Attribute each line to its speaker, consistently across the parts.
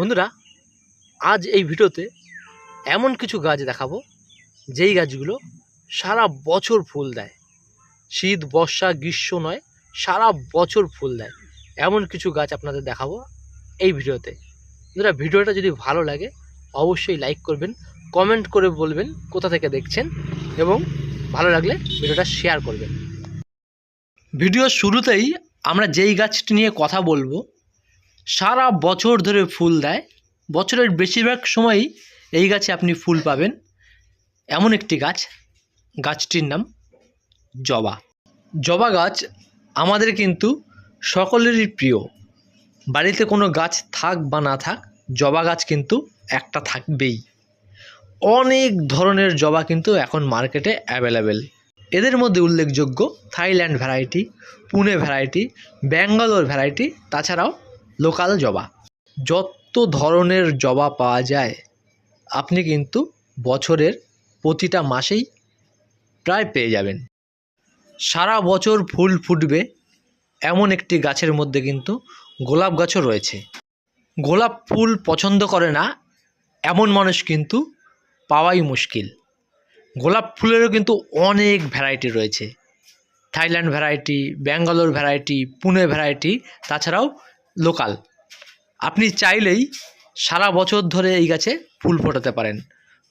Speaker 1: বন্ধুরা, আজ এই ভিডিওতে এমন কিছু গাছ দেখাবো, যেই গাছগুলো সারা বছর ফুল দেয়। শীত, বর্ষা, গ্রীষ্ম নয়, সারা বছর ফুল দেয়। এমন কিছু গাছ আপনাদের দেখাবো এই ভিডিওতে। বন্ধুরা, ভিডিওটা যদি ভালো লাগে, অবশ্যই লাইক করবেন, কমেন্ট করে বলবেন কোথা থেকে দেখছেন এবং ভালো লাগলে ভিডিওটা শেয়ার করবেন। ভিডিওর শুরুতেই আমরা যেই গাছটি নিয়ে কথা বলব সারা বছর ধরে ফুল দেয়। বছরের বেশিরভাগ সময়ই এই গাছে আপনি ফুল পাবেন। এমন একটি গাছ, গাছটির নাম জবা। জবা গাছ আমাদের কিন্তু সকলেরই প্রিয়। বাড়িতে কোনো গাছ থাক বা না থাক, জবা গাছ কিন্তু একটা থাকবেই। অনেক ধরনের জবা কিন্তু এখন মার্কেটে অ্যাভেলেবেল। এদের মধ্যে উল্লেখযোগ্য Thailand variety, Pune variety, Bangalore variety, তাছাড়াও লোকাল জবা। যত ধরনের জবা পাওয়া যায়, আপনি কিন্তু বছরের প্রতিটা মাসেই প্রায় পেয়ে যাবেন। সারা বছর ফুল ফুটবে এমন একটি গাছের মধ্যে কিন্তু গোলাপ গাছও রয়েছে। গোলাপ ফুল পছন্দ করে না, এমন মানুষ কিন্তু পাওয়াই মুশকিল। গোলাপ ফুলেরও কিন্তু অনেক ভ্যারাইটি রয়েছে। Thailand variety Bangalore variety Pune variety তাছাড়াও লোকাল। আপনি চাইলেই সারা বছর ধরে এই গাছে ফুল ফোটাতে পারেন।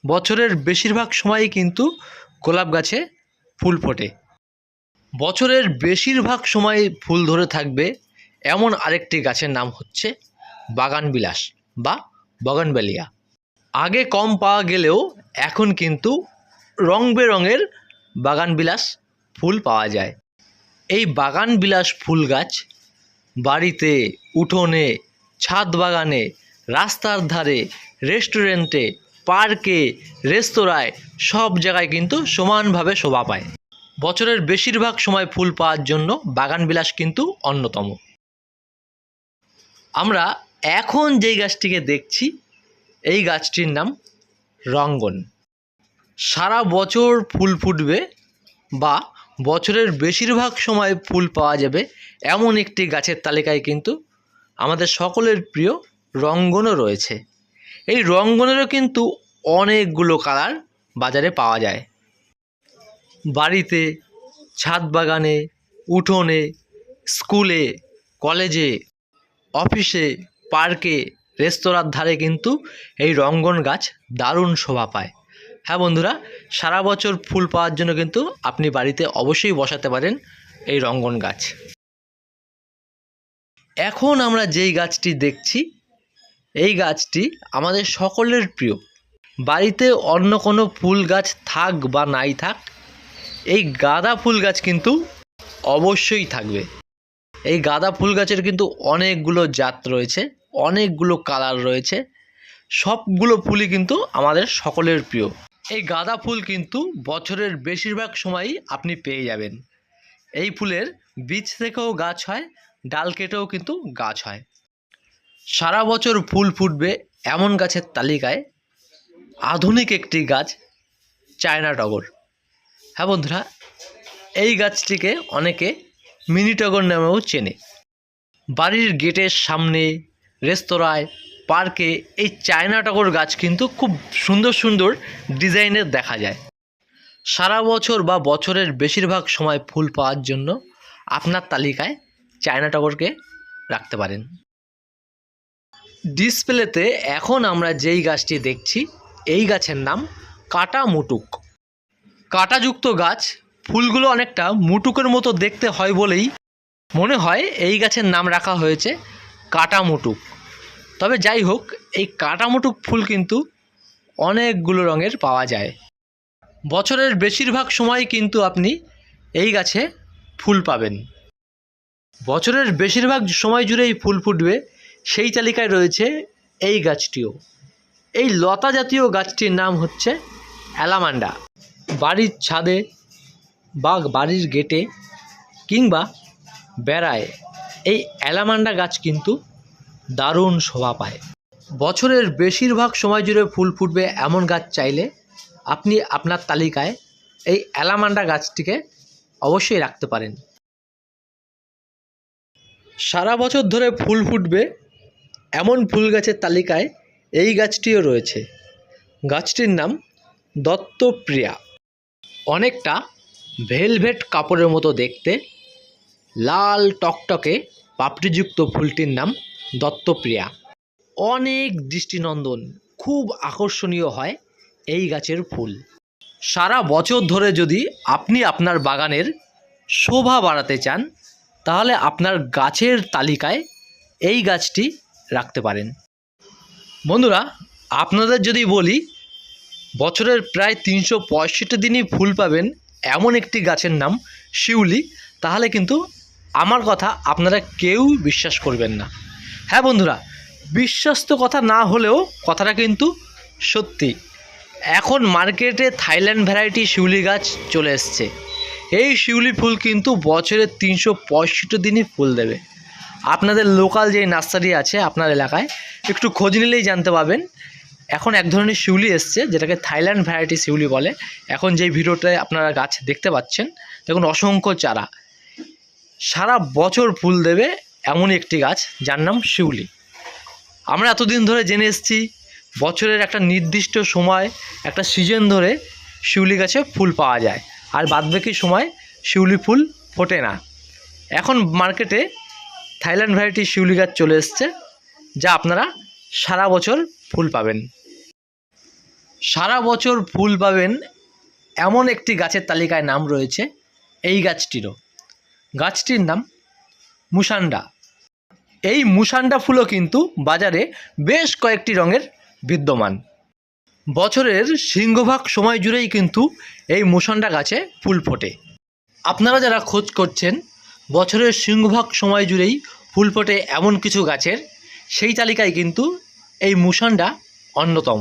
Speaker 1: বছরের বেশিরভাগ সময়ই কিন্তু গোলাপ গাছে ফুল ফোটে। বছরের বেশিরভাগ সময় ফুল ধরে থাকবে এমন আরেকটি গাছের নাম হচ্ছে বাগান বিলাস বা বগানবেলিয়া। আগে কম পাওয়া গেলেও এখন কিন্তু রং বেরঙের বাগান বিলাস ফুল পাওয়া যায়। এই বাগান বিলাস ফুল গাছ বাড়িতে, উঠোনে ছাদ বাগানে রাস্তার ধারে, রেস্টুরেন্টে, পার্কে, রেস্তোরাঁয় সব জায়গায় কিন্তু সমানভাবে শোভা পায়। বছরের বেশিরভাগ সময় ফুল পাওয়ার জন্য বাগান বিলাস কিন্তু অন্যতম। আমরা এখন যেই গাছটিকে দেখছি, এই গাছটির নাম রঙ্গন। সারা বছর ফুল ফুটবে বা বছরের বেশিরভাগ সময় ফুল পাওয়া যাবে এমন একটি গাছের তালিকায় কিন্তু আমাদের সকলের প্রিয় রঙ্গনও রয়েছে। এই রঙ্গনেরও কিন্তু অনেকগুলো কালার বাজারে পাওয়া যায়। বাড়িতে, ছাদ বাগানে, উঠোনে, স্কুলে, কলেজে, অফিসে, পার্কে, রেস্তোরাঁর ধারে কিন্তু এই রঙ্গন গাছ দারুণ শোভা পায়। হ্যাঁ বন্ধুরা, সারা বছর ফুল পাওয়ার জন্য কিন্তু আপনি বাড়িতে অবশ্যই বসাতে পারেন এই রঙ্গন গাছ। এখন আমরা যেই গাছটি দেখছি, এই গাছটি আমাদের সকলের প্রিয়। বাড়িতে অন্য কোনো ফুল গাছ থাক বা নাই থাক, এই গাঁদা ফুল গাছ কিন্তু অবশ্যই থাকবে। এই গাঁদা ফুল গাছের কিন্তু অনেকগুলো জাত রয়েছে, অনেকগুলো কালার রয়েছে, সবগুলো ফুলই কিন্তু আমাদের সকলের প্রিয়। এই গাঁদা ফুল কিন্তু বছরের বেশিরভাগ সময়ই আপনি পেয়ে যাবেন। এই ফুলের বীজ থেকেও গাছ হয়, ডাল কেটেও কিন্তু গাছ হয়। সারা বছর ফুল ফুটবে এমন গাছের তালিকায় আধুনিক একটি গাছ, চায়না টগর। হ্যাঁ বন্ধুরা, এই গাছটিকে অনেকে মিনি টগর নামেও চেনে। বাড়ির গেটের সামনে, রেস্তোরাঁয় পার্কে এই চায়না টগর গাছ কিন্তু খুব সুন্দর সুন্দর ডিজাইনের দেখা যায়। সারা বছর বা বছরের বেশিরভাগ সময় ফুল পাওয়ার জন্য আপনার তালিকায় চায়না টগরকে রাখতে পারেন। ডিসপ্লেতে এখন আমরা যেই গাছটি দেখছি, এই গাছের নাম কাটা মুটুক কাটাযুক্ত গাছ ফুলগুলো অনেকটা মুটুকের মতো দেখতে হয় বলেই মনে হয় এই গাছের নাম রাখা হয়েছে কাটা মুটুক তবে যাই হোক, এই কাটা মুটুক ফুল কিন্তু অনেকগুলো রঙের পাওয়া যায়। বছরের বেশিরভাগ সময় কিন্তু আপনি এই গাছে ফুল পাবেন। বছরের বেশিরভাগ সময় জুড়েই ফুল ফুটবে, সেই তালিকায় রয়েছে এই গাছটিও। এই লতা জাতীয় গাছটির নাম হচ্ছে অ্যালামান্ডা। বাড়ির ছাদে বা বাড়ির গেটে কিংবা বেড়ায় এই অ্যালামান্ডা গাছ কিন্তু দারুণ শোভা পায়। বছরের বেশিরভাগ সময় জুড়ে ফুল ফুটবে এমন গাছ চাইলে আপনি আপনার তালিকায় এই অ্যালামান্ডা গাছটিকে অবশ্যই রাখতে পারেন। সারা বছর ধরে ফুল ফুটবে এমন ফুল গাছের তালিকায় এই গাছটিও রয়েছে। গাছটির নাম দত্তপ্রিয়া। অনেকটা ভেলভেট কাপড়ের মতো দেখতে, লাল টকটকে পাপড়িযুক্ত ফুলটির নাম দত্তপ্রিয়া। অনেক দৃষ্টিনন্দন, খুব আকর্ষণীয় হয় এই গাছের ফুল। সারা বছর ধরে যদি আপনি আপনার বাগানের শোভা বাড়াতে চান, তাহলে আপনার গাছের তালিকায় এই গাছটি রাখতে পারেন। বন্ধুরা, আপনাদের যদি বলি, বছরের প্রায় তিনশো পঁয়ষট্টি দিনই ফুল পাবেন এমন একটি গাছের নাম শিউলি, তাহলে কিন্তু আমার কথা আপনারা কেউ বিশ্বাস করবেন না। হ্যাঁ বন্ধুরা, বিশ্বস্ত কথা না হলেও কথাটা কিন্তু সত্যি। এখন মার্কেটে থাইল্যান্ড ভ্যারাইটি শিউলি গাছ চলে এসছে। এই শিউলি ফুল কিন্তু বছরে তিনশো পঁয়ষট্টি দিনই ফুল দেবে। আপনাদের লোকাল যে নার্সারি আছে আপনার এলাকায়, একটু খোঁজ নিলেই জানতে পারবেন। এখন এক ধরনের শিউলি এসছে, যেটাকে থাইল্যান্ড ভ্যারাইটি শিউলি বলে। এখন যেই ভিডিওটায় আপনারা গাছ দেখতে পাচ্ছেন, দেখুন অসংখ্য চারা। সারা বছর ফুল দেবে এমনই একটি গাছ যার নাম শিউলি। আমরা এতদিন ধরে জেনে এসেছি, বছরের একটা নির্দিষ্ট সময়, একটা সিজন ধরে শিউলি গাছে ফুল পাওয়া যায়। আর বাদবাকি সময় শিউলি ফুল ফোটে না। এখন মার্কেটে থাইল্যান্ড ভ্যারাইটি শিউলি গাছ চলে এসছে, যা আপনারা সারা বছর ফুল পাবেন। সারা বছর ফুল পাবেন এমন একটি গাছের তালিকায় নাম রয়েছে, এই গাছটিরও। গাছটির নাম মুসান্ডা। এই মুসান্ডা ফুলও কিন্তু বাজারে বেশ কয়েকটি রঙের বিদ্যমান। বছরের সিংহভাগ সময় জুড়েই কিন্তু এই মুসান্ডা গাছে ফুল ফোটে। আপনারা যারা খোঁজ করছেন, বছরের সিংহভাগ সময় জুড়েই ফুল ফোটে এমন কিছু গাছের, সেই তালিকায় কিন্তু এই মুসান্ডা অন্যতম।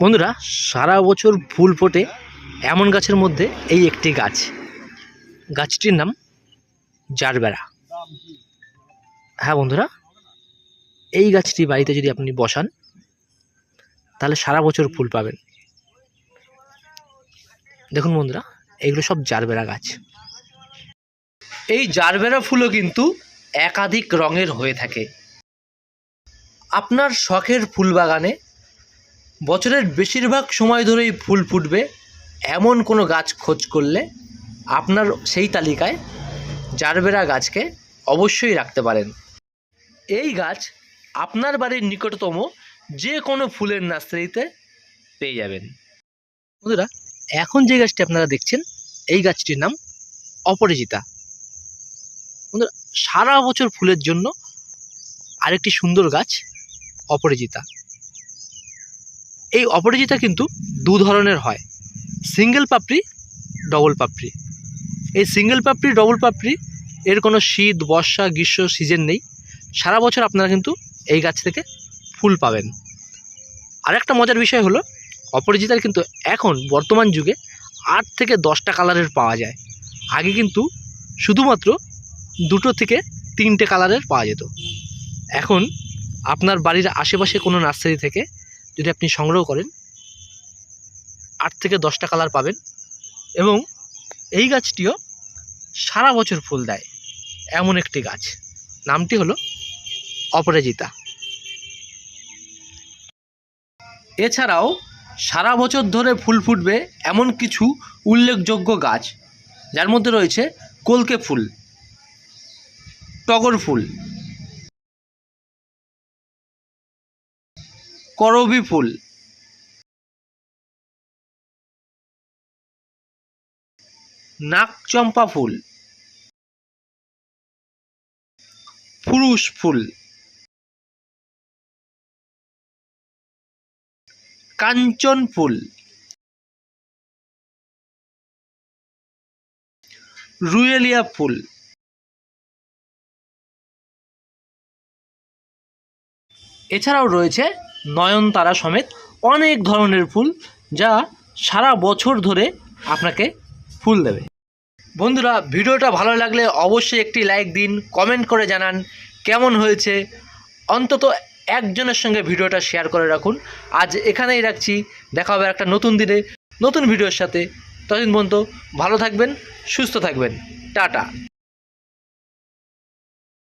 Speaker 1: বন্ধুরা, সারা বছর ফুল ফোটে এমন গাছের মধ্যে এই একটি গাছ। গাছটির নাম জারবেরা হ্যাঁ বন্ধুরা, এই গাছটি বাড়িতে যদি আপনি বসান, তাহলে সারা বছর ফুল পাবেন। দেখুন বন্ধুরা, এগুলো সব জারবেরা গাছ। এই জারবেরা ফুলও কিন্তু একাধিক রঙের হয়ে থাকে। আপনার শখের ফুল বাগানে বছরের বেশিরভাগ সময় ধরেই ফুল ফুটবে, এমন কোনো গাছ খোঁজ করলে আপনার সেই তালিকায় জারবেরা গাছকে অবশ্যই রাখতে পারেন। এই গাছ আপনার বাড়ির নিকটতম যে কোনো ফুলের নার্সারিতে পেয়ে যাবেন। বন্ধুরা, এখন যে গাছটি আপনারা দেখছেন, এই গাছটির নাম অপরাজিতা। বন্ধুরা, সারা বছর ফুলের জন্য আরেকটি সুন্দর গাছ অপরাজিতা। এই অপরাজিতা কিন্তু দু ধরনের হয়, সিঙ্গেল পাপড়ি, ডবল পাপড়ি। এই সিঙ্গেল পাপড়ি ডবল পাপড়ি, এর কোনো শীত, বর্ষা, গ্রীষ্ম সিজন নেই। সারা বছর আপনারা কিন্তু এই গাছ থেকে ফুল পাবেন। আরেকটা মজার বিষয় হলো, অপরাজিতার কিন্তু এখন বর্তমান যুগে আট থেকে দশটা কালারের পাওয়া যায়। আগে কিন্তু শুধুমাত্র দুটো থেকে তিনটে কালারের পাওয়া যেত। এখন আপনার বাড়ির আশেপাশে কোনো নার্সারি থেকে যদি আপনি সংগ্রহ করেন, আট থেকে দশটা কালার পাবেন এবং এই গাছটিও সারা বছর ফুল দেয়। এমন একটি গাছ। নামটি হলো অপরাজিতা। এছাড়াও সারা বছর ধরে ফুল ফুটবে এমন কিছু উল্লেখযোগ্য গাছ, যার মধ্যে রয়েছে কলকে ফুল, টগর ফুল, করবি ফুল নাকচম্পা ফুল। পুরুষ ফুল। কাঞ্চন ফুল। রুয়েলিয়া ফুল। এছাড়াও রয়েছে নয়নতারা সমেত অনেক ধরনের ফুল যা সারা বছর ধরে আপনাকে ফুল দেবে। বন্ধুরা, ভিডিওটা ভালো লাগলে অবশ্যই একটি লাইক দিন, কমেন্ট করে জানান কেমন হয়েছে। অন্তত একজনের সঙ্গে ভিডিওটা শেয়ার করে রাখুন। আজ এখানেই রাখছি। দেখা হবে একটা নতুন দিনে, নতুন ভিডিওর সাথে। ততদিন পর্যন্ত ভালো থাকবেন, সুস্থ থাকবেন। টাটা।